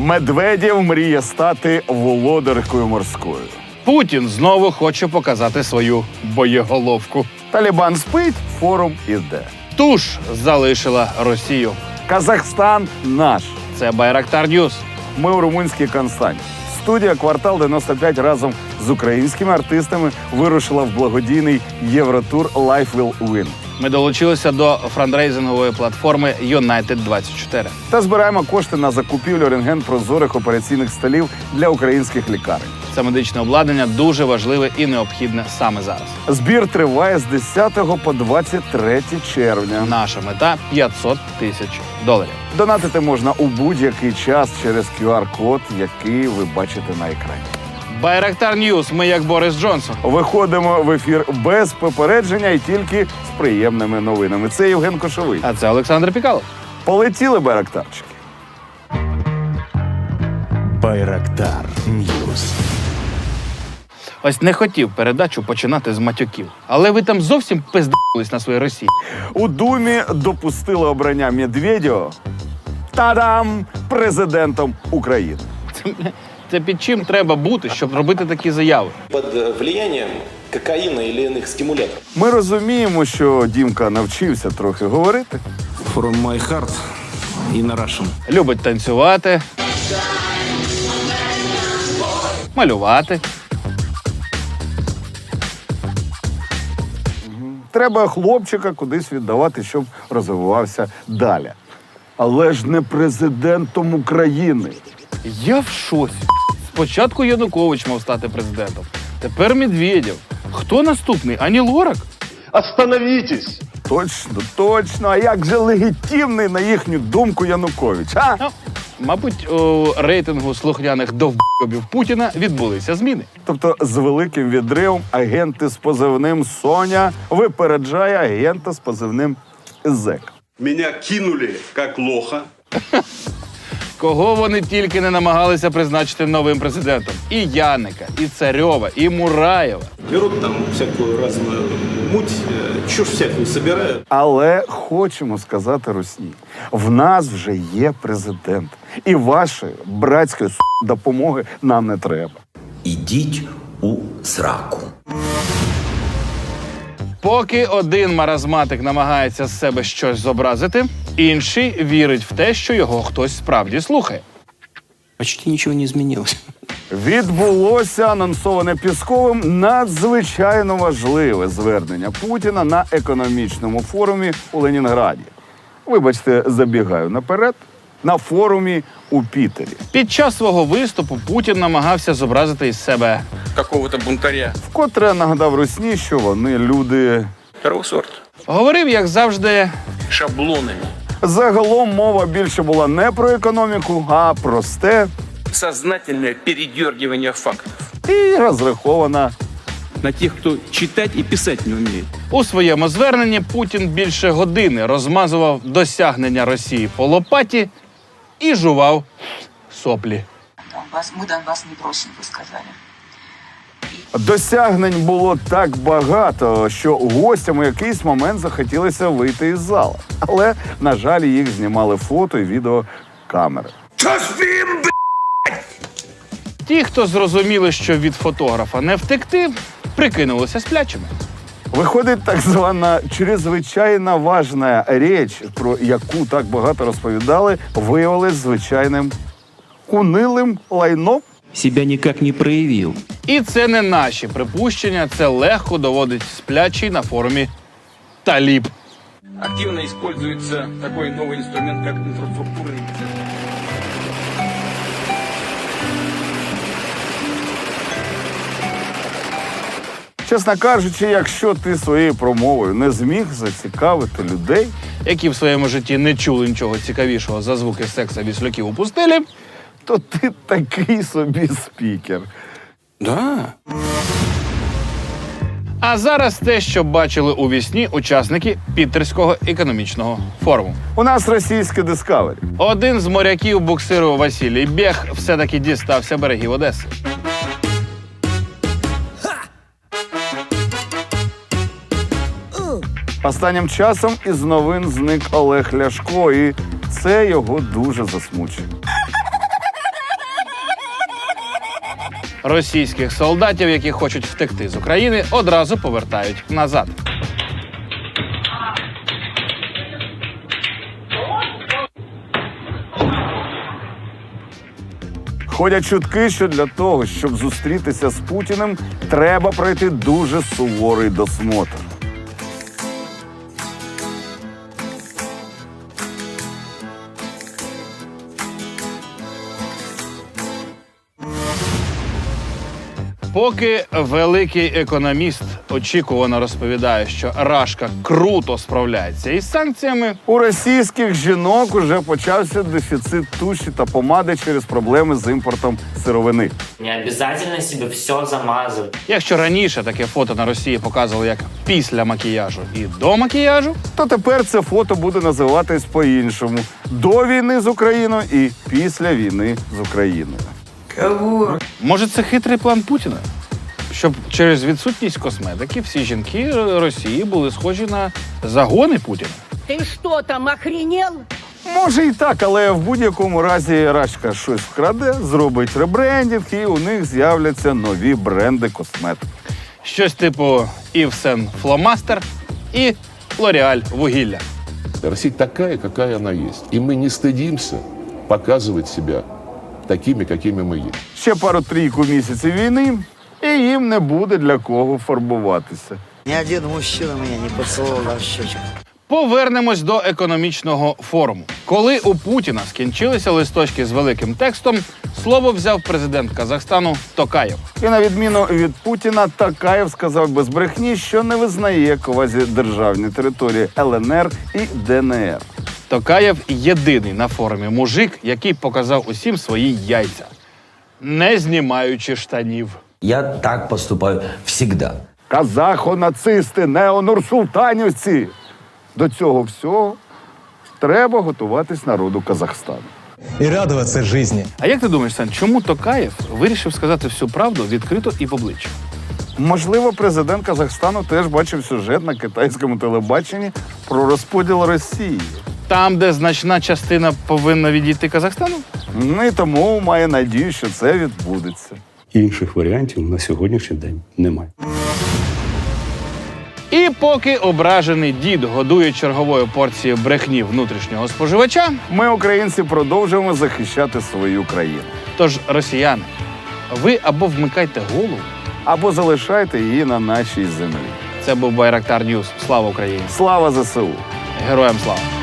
Медведєв мріє стати володаркою морською. Путін знову хоче показати свою боєголовку. Талібан спить, форум іде. Туш залишила Росію. Казахстан наш. Це Байрактар Ньюс. Ми у румунській Константі. Студія Квартал 95 разом з українськими артистами вирушила в благодійний Євротур Life Will Win. Ми долучилися до франдрейзингової платформи United 24 Та збираємо кошти на закупівлю рентген прозорих операційних столів для українських лікарень. Це медичне обладнання дуже важливе і необхідне саме зараз. Збір триває з 10 по 23 червня. Наша мета 500 тисяч доларів. Донатити можна у будь-який час через QR-код, який ви бачите на екрані. Байрактар Ньюс. Ми як Борис Джонсон. Виходимо в ефір без попередження і тільки з приємними новинами. Це Євген Кошовий. А це Олександр Пікалов. Полетіли барактарчики. Байрактар Ньюс. Ось не хотів передачу починати з матюків, але ви там зовсім пиздились на своїй Росії. У Думі допустили обрання Медведєва Та-дам! президентом України. Це, це під чим треба бути, щоб робити такі заяви? под э, влиянием кокаина или иных стимуляторов. Ми розуміємо, що Дімка навчився трохи говорити. From my heart in Russian. Любить танцювати, малювати. Треба хлопчика кудись віддавати, щоб розвивався далі. Але ж не президентом України. Я в шоці. Спочатку Янукович мав стати президентом, тепер Медведєв. Хто наступний? Ані Лорак? Точно, точно. А як же легітимний, на їхню думку, Янукович? А? Ну, мабуть, у рейтингу слухняних довбойобів Путіна відбулися зміни. Тобто з великим відривом агенти з позивним Соня випереджає агента з позивним Зек. Меня кинули как лоха. Кого вони тільки не намагалися призначити новим президентом: і Яника, і Царьова, і Мураєва. Берут там всякую разную муть, э, чушь всякую собирают. Але хочемо сказати Русні, в нас вже є президент, і вашої братської допомоги нам не треба. Ідіть у сраку. Поки один маразматик намагається з себе щось зобразити, інший вірить в те, що його хтось справді слухає. Почти ничего не изменилось. Відбулося анонсоване Пісковим надзвичайно важливе звернення Путіна на економічному форумі у Ленінграді. Вибачте, забігаю наперед. На форумі у Пітері. Під час свого виступу Путін намагався зобразити із себе какого-то бунтаря Вкотре нагадав Русні, що вони люди. второго сорта. Говорив, як завжди, Шаблонами. Загалом мова більше була не про економіку, а просте Сознательное передергивание фактов. і розрахована На тех, кто читать и писать не умеет. у своєму зверненні Путін більше години розмазував досягнення Росії по лопаті і жував соплі. Вас, мы Донбасс не просим, вы сказали. Досягнень було так багато, що гостям у якийсь момент захотілося вийти із зала. Але, на жаль, їх знімали фото і відео камери. Ті, хто зрозуміли, що від фотографа не втекти, прикинулися сплячими. Виходить так звана чрезвичайно важна річ, про яку так багато розповідали, виявилась звичайним унилим лайном. Себя никак не проявил. І це не наші припущення, це легко доводить сплячий на форумі Таліб. Активно используется такой новый инструмент, как инфраструктурный. Чесно кажучи, якщо ти своєю промовою не зміг зацікавити людей, які в своєму житті не чули нічого цікавішого за звуки секса віслюків у пустелі, то ти такий собі спікер. Да. А зараз те, що бачили у вісні учасники Пітерського економічного форуму. У нас російське Discovery. Один з моряків буксиру Василій Бєх все-таки дістався берегів Одеси. Останнім часом із новин зник Олег Ляшко, і це його дуже засмучує. Російських солдатів, які хочуть втекти з України, одразу повертають назад. Ходять чутки, що для того, щоб зустрітися з Путіним, треба пройти дуже суворий досмотр. Поки великий економіст очікувано розповідає, що Рашка круто справляється із санкціями, У російських жінок уже почався дефіцит туші та помади через проблеми з імпортом сировини. Не обязательно себе все замазывать. якщо раніше таке фото на Росії показували як після макіяжу і до макіяжу, То тепер це фото буде називатись по-іншому: до війни з Україною і після війни з Україною. може це хитрий план Путіна? Щоб через відсутність косметики всі жінки Росії були схожі на загони Путіна. Ты что там, охренел? Може і так, але в будь-якому разі Рачка щось вкраде, зробить ребрендінг, і у них з'являться нові бренди косметики. Щось типу Ів Сен Фломастер і Лореаль Вугілля. Россия такая, какая она есть. И мы не стыдимся показывать себя такими, какими мы есть. Ще пару-трійку місяців війни, і їм не буде для кого фарбуватися. Ни один мужчина меня не поцеловал в щечку. Повернемось до економічного форуму. Коли у Путіна скінчилися листочки з великим текстом, слово взяв президент Казахстану Токаєв. І на відміну від Путіна, Такаєв сказав без брехні, що не визнає квазідержавні території ЛНР і ДНР. Токаєв єдиний на форумі мужик, який показав усім свої яйця, не знімаючи штанів. Я так поступаю всегда. Казахо-нацисти, неонурсултанівці. До цього всього треба готуватись народу Казахстану. И радоваться жизни. А як ти думаєш, Сан, чому Токаєв вирішив сказати всю правду відкрито і в обличчя? Можливо, президент Казахстану теж бачив сюжет на китайському телебаченні про розподіл Росії. Там, де значна частина повинна відійти Казахстану? Ну і тому має надію, що це відбудеться. Інших варіантів на сьогоднішній день немає. І поки ображений дід годує черговою порцією брехні внутрішнього споживача, Ми, українці, продовжуємо захищати свою країну. тож росіяни, ви або вмикайте голову. Або залишайте її на нашій землі. Це був Байрактар Ньюс. Слава Україні! Слава ЗСУ! Героям слава!